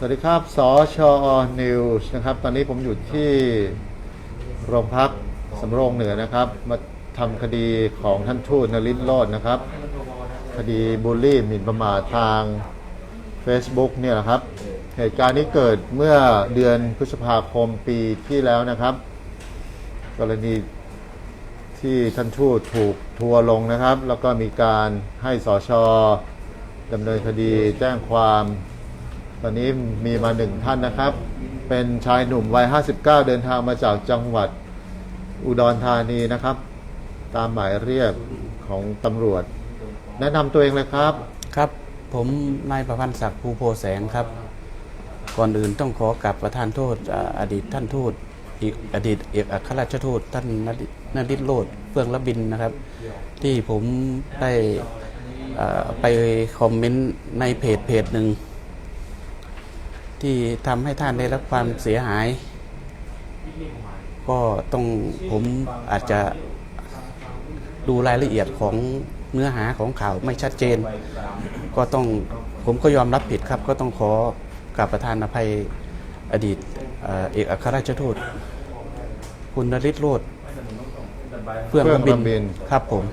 สวัสดีครับ สชอนิวส์นะครับ ตอนนี้ผมอยู่ที่โรงพักสำโรงเหนือนะครับ มาทำคดีของท่านทูตนริศโรจน์นะครับ คดีบูลลี่หมิ่นประมาททาง Facebook เนี่ยนะครับ เหตุการณ์นี้เกิดเมื่อเดือนพฤษภาคมปีที่แล้วนะครับ กรณีที่ท่านทูตถูกทัวร์ลงนะครับ แล้วก็มีการให้สชดำเนินคดีแจ้งความ ตอนนี้มีมาหนึ่งท่านนะครับ เป็นชายหนุ่มวัย 59 เดินทางมาจากจังหวัดอุดรธานีนะครับ ตามหมายเรียกของตำรวจ แนะนำตัวเองเลยครับ ครับผมนายประพันธ์ศักดิ์ภูโพแสงครับ ก่อนอื่นต้องขอกลับประธานโทษอ่าอดีตท่านทูตอีกอดีตเอกอัครราชทูตท่านนรินริศโรดเฟื่องระบินนะครับ ที่ผมได้อ่าไปคอมเมนต์ในเพจเพจหนึ่ง ที่ทำให้ท่านได้รับความเสียหาย ก็ต้องผมอาจจะดูรายละเอียดของเนื้อหาของข่าวไม่ชัดเจน ก็ต้องผมก็ยอมรับผิดครับ ก็ต้องขอกราบประธานอภัยอดีตเอกอัครราชทูตคุณนริศโรดเพื่องเฟื่องบิระบินครับผม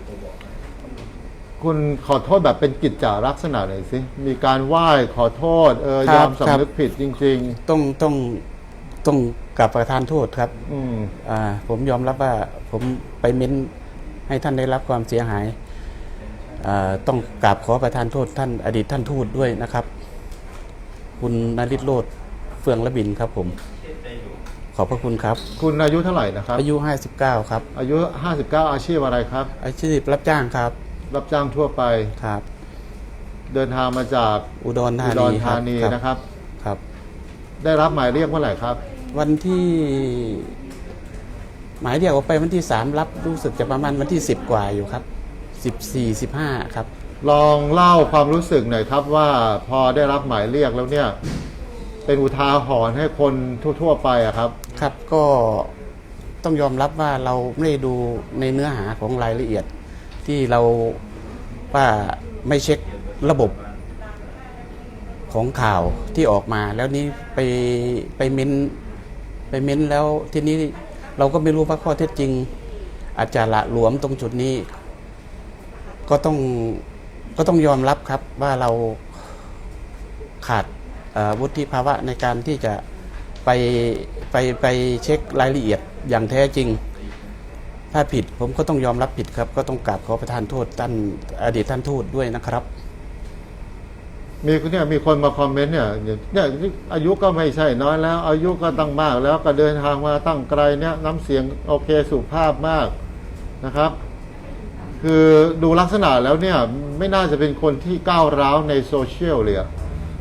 คุณขอโทษแบบเป็นกิจจาลักษณะหน่อยสิ มีการไหว้ขอโทษเออคยรัอบมครับ สำนึกผิดจริง ต้องต้องต้องกราบประธานโทษครับๆ อืมอ่าผมยอมรับว่าผมไปเม้นให้ท่านได้รับความเสียหายอ่าต้องกราบขอประทานโทษท่านอดีตท่านทูตด้วยนะครับ คุณนริศโรดเฟืองระบินครับผม ขอบพระคุณครับ คุณอายุเท่าไหร่นะครับ อายุ 59 ครับ อายุ 59 อาชีพอะไรครับ อาชีพรับจ้างครับ รับจ้างทั่วไป ครับ เดินทางมาจากอุดรธาอุดนีรครัธาบนีครับนะครับ ครับ ได้รับหมายเรียกเมื่อไหร่ครับ วันที่ หมายเรียกออกไปวันที่3รับรู้สึกจะประมาณวันที่10กว่าอยู่ครับ14 15ครับ ลองเล่าความรู้สึกหน่อยครับว่าพอได้รับหมายเรียกแล้วเนี่ย เป็นอุทาหรณ์ให้คนทั่ว ๆ ไปอะครับ ครับก็ต้องยอมรับว่าเราไม่ได้ดูในเนื้อหาของรายละเอียด ที่เราว่าไม่เช็คระบบของข่าวที่ออกมา แล้วนี้ไปไปเม้นไปเม้นแล้วทีนี้เราก็ไม่รู้ว่าข้อเท็จจริง อาจจะละหลวมตรงจุดนี้ ก็ต้องก็ต้องยอมรับครับว่าเราขาดวุฒิภาวะในการที่จะไปไปไปเช็ครายละเอียดอย่างแท้จริง ถ้าผิดผมก็ต้องยอมรับผิดครับ ก็ต้องกราบขอประทานโทษท่านอดีตท่านทูตด้วยนะครับ มีเนี่ยมีคนมาคอมเมนต์เนี่ยเนี่ยอายุก็ไม่ใช่น้อยแล้ว อายุก็ตั้งมากแล้วก็เดินทางมาตั้งไกลเนี่ยน้ำเสียงโอเคสุภาพมากนะครับ คือดูลักษณะแล้วเนี่ยไม่น่าจะเป็นคนที่ก้าวร้าวในโซเชียลเลย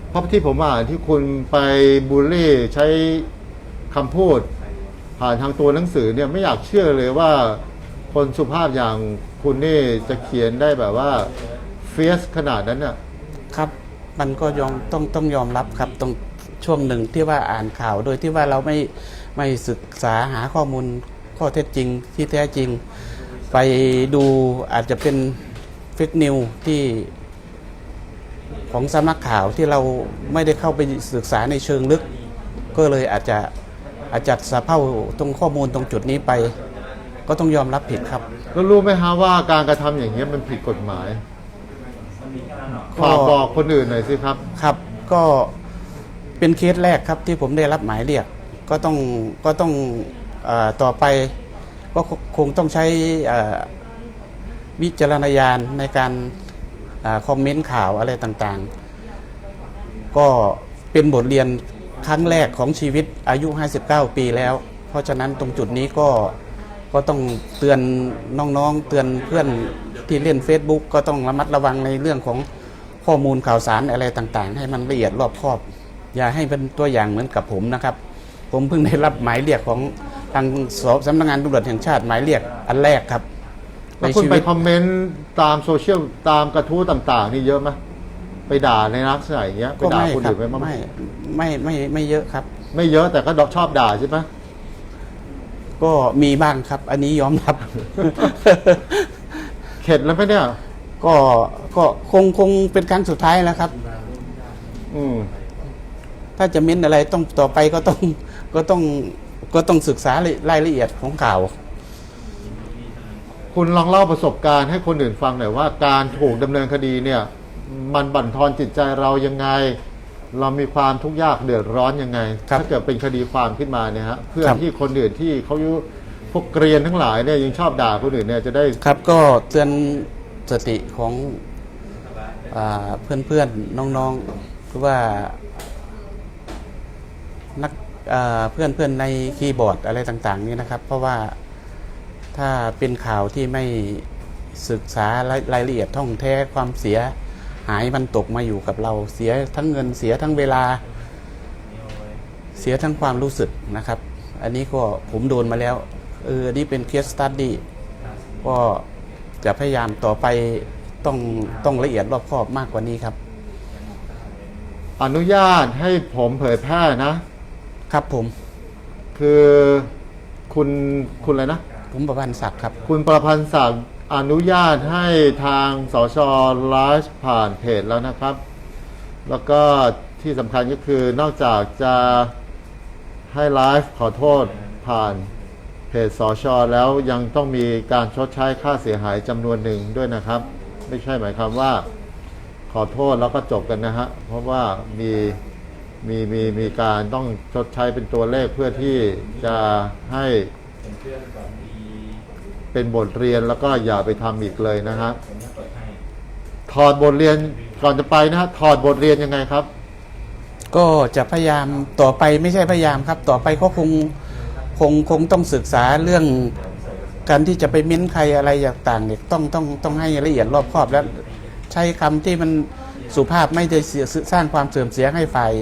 เพราะที่ผมอ่านที่คุณไปบูลลี่ใช้คำพูด ผ่านทางตัวหนังสือเนี่ยไม่อยากเชื่อเลยว่าคนสุภาพอย่างคุณนี่จะเขียนได้แบบว่าเฟียสขนาดนั้นน่ะครับ มันก็ยอมต้องต้องยอมรับครับตรงช่วงหนึ่งที่ว่าอ่านข่าวโดยที่ว่าเราไม่ไม่ศึกษาหาข้อมูลข้อเท็จจริงที่แท้จริง ไปดูอาจจะเป็นเฟกนิวที่ของสำนักข่าวที่เราไม่ได้เข้าไปศึกษาในเชิงลึก ก็เลยอาจจะ อาจจะสะเพร่าตรงข้อมูลตรงจุดนี้ไป ก็ต้องยอมรับผิดครับ แล้วรู้ไหมฮะว่าการกระทำอย่างนี้ยมันผิดกฎหมายฝากบอกคนอื่นหน่อยสิครับ ครับก็เป็นเคสแรกครับที่ผมได้รับหมายเรียก ก็ต้องก็ต้องเออต่อไปก็คคงต้องใช้เอ่อวิจารณญาณในการอาคอมเมนต์ข่าวอะไรต่างๆ ก็เป็นบทเรียน ครั้งแรกของชีวิตอายุ 59 ปีแล้ว เพราะฉะนั้นตรงจุดนี้ก็ก็ต้องเตือนน้องๆ เตือนเพื่อนที่เล่น Facebook ก็ต้องระมัดระวังในเรื่องของข้อมูลข่าวสารอะไรต่างๆ ให้มันละเอียดรอบคอบ อย่าให้เป็นตัวอย่างเหมือนกับผมนะครับ ผมเพิ่งได้รับหมายเรียกของทางสสำนักงานตำรวจแห่งชาติหมายเรียกอันแรกครับแล้วคุณไปคอมเมนต์ตามโซเชียลตามกระทู้ต่าง ๆ นี่เยอะไหม ไปด่าในลักษณะอย่างเงี้ยไปก็ด่าไม่คนครับอื่นไหมไม่ไม่ไม่ไม่เยอะครับ ไม่เยอะแต่ก็ดอกชอบด่าใช่ไหมก็มีบ้างครับ อันนี้ยอมรับ เข็ดแล้วไหมเนี่ย ก็ก็คงคงเป็นครั้งสุดท้ายแล้วครับ อืมถ้าจะเม้นอะไรต้องต่อไปก็ต้องก็ต้องก็ต้องศึกษารายละเอียดของข่าว คุณลองเล่าประสบการณ์ให้คนอื่นฟังหน่อยว่าการถูกดำเนินคดีเนี่ย มันบั่นทอนจิตใจเรายังไง เรามีความทุกข์ยากเดือดร้อนยังไง ครับถ้าเกิดเป็นคดีความขึ้นมาเนี่ยฮะเพื่อครับ ที่คนอื่นที่เขายุพวกเกรียนทั้งหลายเนี่ยยังชอบด่าคนอื่นเนี่ยจะได้ครับก็เตือนสติของอาเพื่อนๆน้องๆคือว่านักเพื่อนเพื่อนๆในคีย์บอร์ดอะไรต่าง ๆ นี่นะครับ เพราะว่าถ้าเป็นข่าวที่ไม่ศึกษารายรายละเอียดท่องแท้ความเสีย หายมันตกมาอยู่กับเราเสียทั้งเงินเสียทั้งเวลา เสียทั้งความรู้สึกนะครับ อันนี้ก็ผมโดนมาแล้วเออนี่เป็นเคสตัดดี้ก็จะพยายามต่อไปต้องต้องละเอียดรอบคอบมากกว่านี้ครับ อนุญาตให้ผมเผยแพร่นะ ครับผม คือคุณคุณอะไรนะ ผมประพันธ์ศักดิ์ครับ คุณประพันธ์ศักดิ์ อนุญาตให้ทางสชไลฟ์ผ่านเพจแล้วนะครับ แล้วก็ที่สำคัญก็คือนอกจากจะให้ไลฟ์ขอโทษผ่านเพจสชแล้วยังต้องมีการชดใช้ค่าเสียหายจำนวนหนึ่งด้วยนะครับ ไม่ใช่หมายความว่า ขอโทษแล้วก็จบกันนะฮะเพราะว่ามีมีมีมีการต้องชดใช้เป็นตัวเลขเพื่อที่จะให้ เป็นบทเรียนแล้วก็อย่าไปทำอีกเลยนะฮะถอดบทเรียนก่อนจะไปนะฮะถอดบทเรียนยังไงครับ ก็จะพยายามต่อไปไม่ใช่พยายามครับ ต่อไปก็คงคงคงต้องศึกษาเรื่องการที่จะไปเม้นใครอะไรอย่างต่างเนี่ยต้องต้องต้องให้ละเอียดรอบคอบแล้วใช้คำที่มันสุภาพไม่ได้เสียสร้างความเสื่อมเสียให้ฝ่าย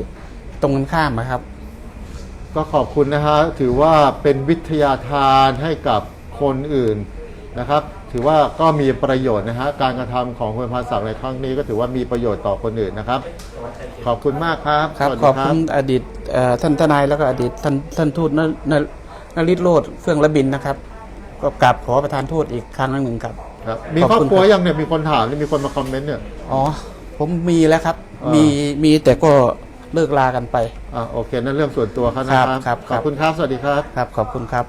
ตรงกันข้ามนะครับ ก็ขอบคุณนะฮะถือว่าเป็นวิทยาทานให้กับ คนอื่นนะครับ ถือว่าก็มีประโยชน์นะฮะการกระทำของคุณพาศักดิ์ในครั้งนี้ก็ถือว่ามีประโยชน์ต่อคนอื่นนะครับ ขอบคุณมากครับครับสวัสขดีอบคุณอดีตเอ่อท่านทนายแล้วก็อดีตท่านท่านทูตนนนริศโรดเฟื่องระบินนะครับ ก็กราบขอประทานโทษอีกครั้งหนึ่งครับครับมีขอบครอบคุณครัวครับยังเนี่ยมีคนถามนี่มีคนมาคอมเมนต์เนี่ยอ๋อผมมีแล้วครับอ่ามีมีมีแต่ก็เลิกลากันไปอ่าโอเค นั่นเรื่องส่วนตัวเขานะครับครับขครัอบบคุณครับ สวัสดีครับ ครับ ขอบคุณครับ